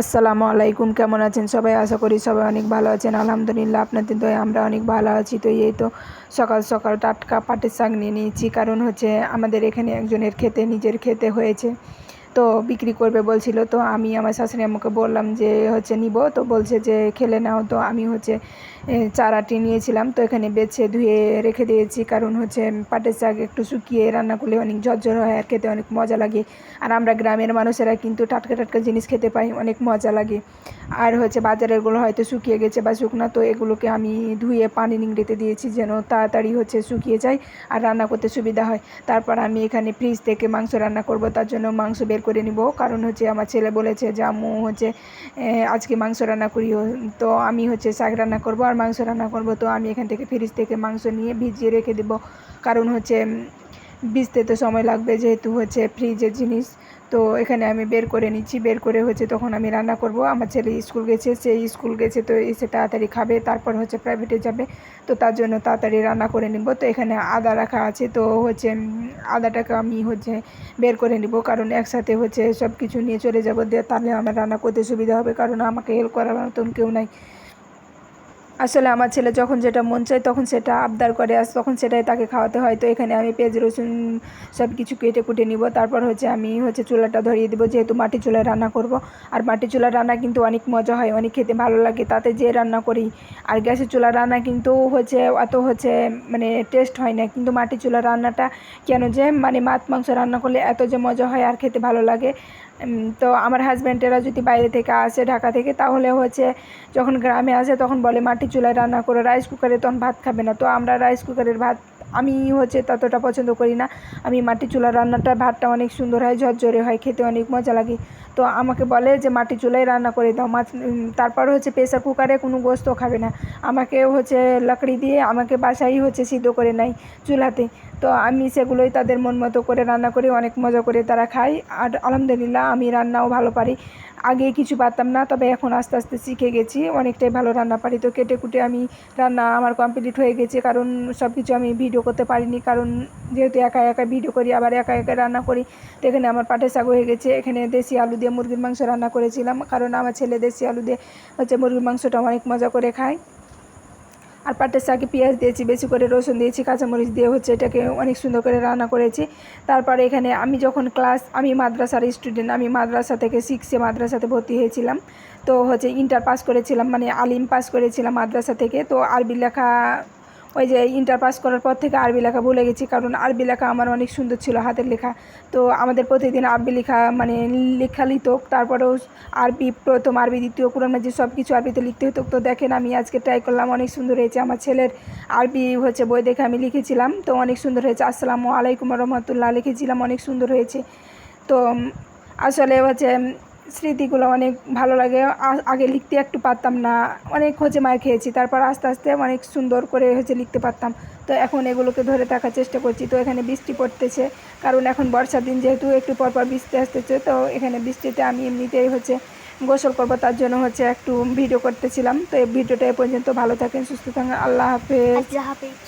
আসসালামু আলাইকুম, কেমন আছেন সবাই? আশা করি সবাই অনেক ভালো আছেন। আলহামদুলিল্লাহ আপনাদের তো আমরা অনেক ভালো আছি। তো এই তো সকাল সকাল টাটকা পাটের শাক নিয়ে নিয়েছি। কারণ হচ্ছে আমাদের এখানে একজনের খেতে, নিজের খেতে হয়েছে। তো বিক্রি করবে বলছিল। তো আমি আমার শাশুড়ি আমাকে বললাম যে, হচ্ছে নিব। তো বলছে যে, খেলে নাও। তো আমি হচ্ছে চারাটি নিয়েছিলাম। তো এখানে বেছে ধুয়ে রেখে দিয়েছি। কারণ হচ্ছে, পাটের শাক একটু শুকিয়ে রান্না করলে অনেক ঝরঝর হয় আর খেতে অনেক মজা লাগে। আর আমরা গ্রামের মানুষেরা কিন্তু টাটকা টাটকা জিনিস খেতে পাই, অনেক মজা লাগে। আর হচ্ছে, বাজারেরগুলো হয়তো শুকিয়ে গেছে বা শুকনা, তো এগুলোকে আমি ধুয়ে পানি নিংড়েতে দিয়েছি যেন তাড়াতাড়ি হচ্ছে শুকিয়ে যায় আর রান্না করতে সুবিধা হয়। তারপর আমি এখানে ফ্রিজ থেকে মাংস রান্না করব। তার জন্য মাংস বের করে নিব। কারণ হচ্ছে আমার ছেলে বলেছে যে, আম্মু হচ্ছে আজকে মাংস রান্না করি তো আমি হচ্ছে শাক রান্না করব আর মাংস রান্না করব, তো আমি এখান থেকে ফ্রিজ থেকে মাংস নিয়ে ভিজিয়ে রেখে দেব। কারণ হচ্ছে, ভিজতে তো সময় লাগবে যেহেতু হচ্ছে ফ্রিজের জিনিস। তো এখানে আমি বের করে নিচ্ছি, বের করে হচ্ছে তখন আমি রান্না করব। আমার ছেলে স্কুল গেছে, সে স্কুল গেছে তো এসে তাড়াতাড়ি খাবে, তারপর হচ্ছে প্রাইভেটে যাবে। তো তার জন্য তাড়াতাড়ি রান্না করে নিব। তো এখানে আদা রাখা আছে, তো হচ্ছে আদাটাকে আমি হচ্ছে বের করে নিব। কারণ একসাথে হচ্ছে সব কিছু নিয়ে চলে যাব, দিয়ে তাহলে আমার রান্না করতে সুবিধা হবে। কারণ আমাকে হেল্প করার মতন কেউ নাই। আসলে আমার ছেলে যখন যেটা মন চায় তখন সেটা আবদার করে, আর তখন সেটাই তাকে খাওয়াতে হয়। তো এখানে আমি পেঁয়াজ, রসুন সব কিছু কেটে কুটে নিব। তারপর হচ্ছে আমি হচ্ছে চুলাটা ধরিয়ে দেবো, যেহেতু মাটি চুলায় রান্না করব। আর মাটি চুলার রান্না কিন্তু অনেক মজা হয়, অনেক খেতে ভালো লাগে। তাতে যে রান্না করি, আর গ্যাসের চুলার রান্না কিন্তু হচ্ছে অত হচ্ছে মানে টেস্ট হয় না। কিন্তু মাটি চুলার রান্নাটা কেন যে মানে মাছ, মাংস রান্না করলে এত যে মজা হয়, আর খেতে ভালো লাগে। তো আমার হাজব্যান্ডেরা যদি বাইরে থেকে আসে ঢাকা থেকে, তাহলে হচ্ছে যখন গ্রামে আসে তখন বলে, মাটির চুলায় রান্না করে রাইস কুকারে তখন ভাত খাবে না। তো আমরা রাইস কুকারের ভাত আমি হচ্ছে ততটা পছন্দ করি না। আমি মাটির চুলার রান্নাটা, ভাতটা অনেক সুন্দর হয়, ঝরঝরে হয়, খেতে অনেক মজা লাগে। তো আমাকে বলে যে, মাটির চুলায় রান্না করে দাও। মাছ তারপর হচ্ছে প্রেসার কুকারে কোনো গোস্ত খাবে না। আমাকে হচ্ছে লাকড়ি দিয়ে আমাকে বাসাই হচ্ছে সিদ্ধ করে নেয় চুলাতে। তো আমি সেগুলোই তাদের মন মতো করে রান্না করি, অনেক মজা করে তারা খায়। আর আলহামদুলিল্লাহ আমি রান্নাও ভালো পারি। আগে কিছু পারতাম না, তবে এখন আস্তে আস্তে শিখে গেছি, অনেকটাই ভালো রান্না পারি। তো কেটে কুটে আমি রান্না আমার কমপ্লিট হয়ে গেছে, কারণ সব কিছু আমি ভিডিও করতে পারিনি, কারণ যেহেতু একা একা ভিডিও করি, আবার একা একা রান্না করি, তো এখানে আমার পাটের শাক হয়ে গেছে। এখানে দেশি আলু দিয়ে মুরগির মাংস রান্না করেছিলাম, কারণ আমার ছেলে দেশি আলু দিয়ে হচ্ছে মুরগির মাংসটা অনেক মজা করে খায়। আর পাটের শাকে পেঁয়াজ দিয়েছি, বেশি করে রসুন দিয়েছি, কাঁচামরিচ দিয়ে হচ্ছে এটাকে অনেক সুন্দর করে রান্না করেছি। তারপরে এখানে আমি যখন ক্লাস, আমি মাদ্রাসার স্টুডেন্ট আমি মাদ্রাসা থেকে সিক্সে মাদ্রাসাতে ভর্তি হয়েছিলাম। তো হচ্ছে ইন্টার পাস করেছিলাম মানে আলিম পাস করেছিলাম মাদ্রাসা থেকে। তো আরবি লেখা ওই যে ইন্টার পাস করার পর থেকে আরবি লেখা ভুলে গেছি, কারণ আরবি লেখা আমার অনেক সুন্দর ছিল হাতের লেখা। তো আমাদের প্রতিদিন আরবি লেখা মানে লেখা লিখত, তারপরেও আরবি প্রথম, আরবি দ্বিতীয় কোরআন যে সব কিছু আরবিতে লিখতে হতো। তো দেখেন আমি আজকে ট্রাই করলাম, অনেক সুন্দর হয়েছে। আমার ছেলের আরবি হচ্ছে বই দেখে আমি লিখেছিলাম, তো অনেক সুন্দর হয়েছে। আসসালামু আলাইকুম রহমতুল্লাহ, লিখেছিলাম, অনেক সুন্দর হয়েছে। তো আসলে হচ্ছে স্মৃতিগুলো অনেক ভালো লাগে। আগে লিখতে একটু পারতাম না। অনেক হচ্ছে মার খেয়েছি। তারপর আস্তে আস্তে অনেক সুন্দর করে হচ্ছে লিখতে পারতাম। তো এখন এগুলোকে ধরে থাকার চেষ্টা করছি। তো এখানে বৃষ্টি পড়তেছে। কারণ এখন বর্ষার দিন যেহেতু একটু পর পর বৃষ্টি আসতেছে, তো এখানে বৃষ্টিতে আমি এমনিতেই হচ্ছে গোসল করব। তার জন্য হচ্ছে একটু ভিডিও করতেছিলাম। তো এই ভিডিওটা এ পর্যন্ত ভালো থাকেন, সুস্থ থাকেন। আল্লাহ হাফিজ।